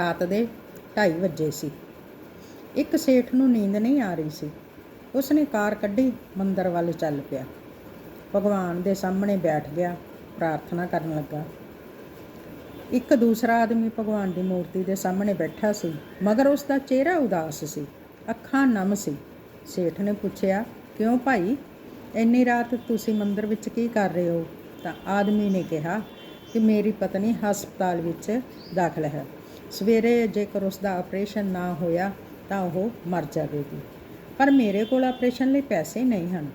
ਰਾਤ ਦੇ 2:30 ਵਜੇ ਸੀ। ਇੱਕ ਸੇਠ ਨੂੰ ਨੀਂਦ ਨਹੀਂ ਆ ਰਹੀ ਸੀ। ਉਸਨੇ ਕਾਰ ਕੱਢੀ, ਮੰਦਰ ਵੱਲ ਚੱਲ ਪਿਆ। ਭਗਵਾਨ ਦੇ ਸਾਹਮਣੇ ਬੈਠ ਗਿਆ, ਪ੍ਰਾਰਥਨਾ ਕਰਨ ਲੱਗਾ। ਇੱਕ ਦੂਸਰਾ ਆਦਮੀ ਭਗਵਾਨ ਦੀ ਮੂਰਤੀ ਦੇ ਸਾਹਮਣੇ ਬੈਠਾ ਸੀ, ਮਗਰ ਉਸ ਦਾ ਚਿਹਰਾ ਉਦਾਸ ਸੀ, ਅੱਖਾਂ ਨਮ ਸੀ। ਸੇਠ ਨੇ ਪੁੱਛਿਆ, ਕਿਉਂ ਭਾਈ? ਇੰਨੀ ਰਾਤ ਤੁਸੀਂ ਮੰਦਰ ਵਿੱਚ ਕੀ ਕਰ ਰਹੇ ਹੋ? ਤਾਂ ਆਦਮੀ ਨੇ ਕਿਹਾ ਕਿ ਮੇਰੀ ਪਤਨੀ ਹਸਪਤਾਲ ਵਿੱਚ ਦਾਖਲ ਹੈ। ਸਵੇਰੇ ਜੇਕਰ ਉਸ ਦਾ ਆਪਰੇਸ਼ਨ ਨਾ ਹੋਇਆ ਤਾਂ ਉਹ ਮਰ ਜਾਵੇਗੀ। ਪਰ ਮੇਰੇ ਕੋਲ ਆਪਰੇਸ਼ਨ ਲਈ ਪੈਸੇ ਨਹੀਂ ਹਨ।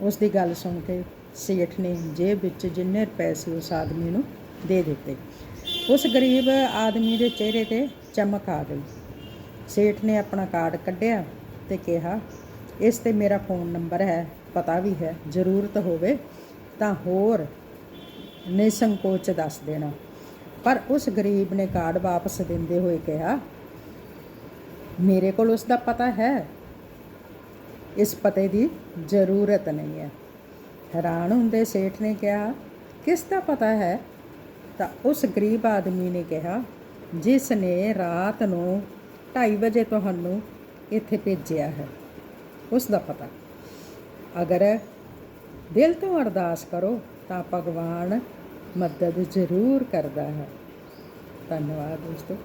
ਉਸ ਦੀ ਗੱਲ ਸੁਣ ਕੇ ਸੇਠ ਨੇ ਜੇਬ ਵਿੱਚ ਜਿੰਨੇ ਰੁਪਏ ਸੀ ਉਸ ਆਦਮੀ ਨੂੰ ਦੇ ਦਿੱਤੇ। ਉਸ ਗਰੀਬ ਆਦਮੀ ਦੇ ਚਿਹਰੇ ਤੇ ਚਮਕ ਆ ਗਈ। ਸੇਠ ਨੇ ਆਪਣਾ ਕਾਰਡ ਕੱਢਿਆ ਤੇ ਕਿਹਾ, ਇਸ ਤੇ ਮੇਰਾ ਫੋਨ ਨੰਬਰ ਹੈ, ਪਤਾ ਵੀ ਹੈ, ਜ਼ਰੂਰਤ ਹੋਵੇ ਤਾਂ ਹੋਰ ਨਿਸੰਕੋਚ ਦੱਸ ਦੇਣਾ। ਪਰ ਉਸ ਗਰੀਬ ਨੇ ਕਾਰਡ ਵਾਪਸ ਦਿੰਦੇ ਹੋਏ ਕਿਹਾ, ਮੇਰੇ ਕੋਲ ਉਸ ਦਾ ਪਤਾ ਹੈ। ਇਸ ਪਤੇ ਦੀ ਜ਼ਰੂਰਤ ਨਹੀਂ ਹੈ। ਹੈਰਾਨ ਹੁੰਦੇ ਸੇਠ ਨੇ ਕਿਹਾ, ਕਿਸ ਦਾ ਪਤਾ ਹੈ? ਤਾਂ ਉਸ ਗਰੀਬ ਆਦਮੀ ਨੇ ਕਿਹਾ, ਜਿਸ ਨੇ ਰਾਤ ਨੂੰ 2:30 ਵਜੇ ਤੁਹਾਨੂੰ ਇੱਥੇ ਭੇਜਿਆ ਹੈ, ਉਸ ਦਾ ਪਤਾ। ਅਗਰ ਦਿਲ ਤੋਂ ਅਰਦਾਸ ਕਰੋ ਤਾਂ ਭਗਵਾਨ ਮਦਦ ਜ਼ਰੂਰ ਕਰਦਾ ਹੈ। ਧੰਨਵਾਦ ਦੋਸਤੋ।